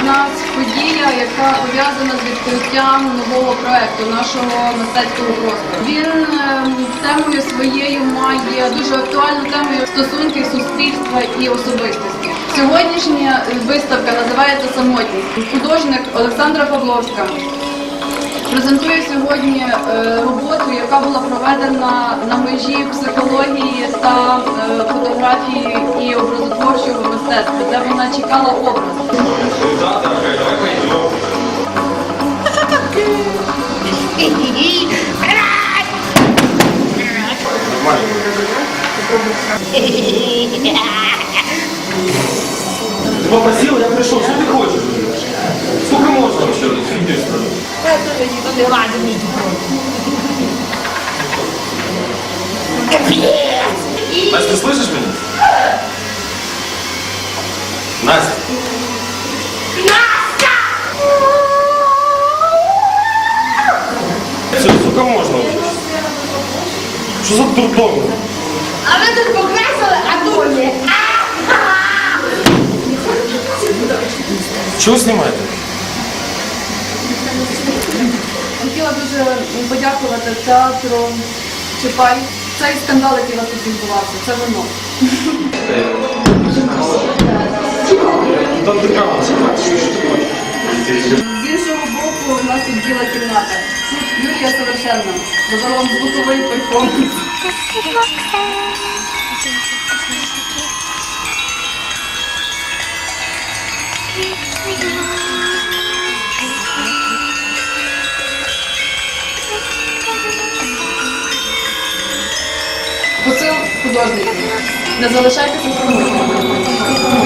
в нас подія, яка пов'язана з відкриттям нового проекту нашого мистецького простору. Він ем, темою своєю має дуже актуальну тему стосунки суспільства і особистості. Сьогоднішня виставка називається Самотність художник Олександра Павловська презентує сьогодні е, роботу, яка була проведена на межі психології та е, фотографії і образотворчого мистецтва, де вона чекала образ. Ты попросил, я пришел, что Настя, ты слышишь меня? Настя. Все, сколько можно уже? Что за дурдом? А ви тут покрасили, а ні. Чего снимаете? Хотіла дуже подякувати театру Чапай. Цей скандал, який у нас тут відбувався, це воно. З іншого боку, у нас тут біла кімната. Тут Юлія Совершенна. Загалом звуковий перформанс. Посил художників. Не залишайтеся самотніми.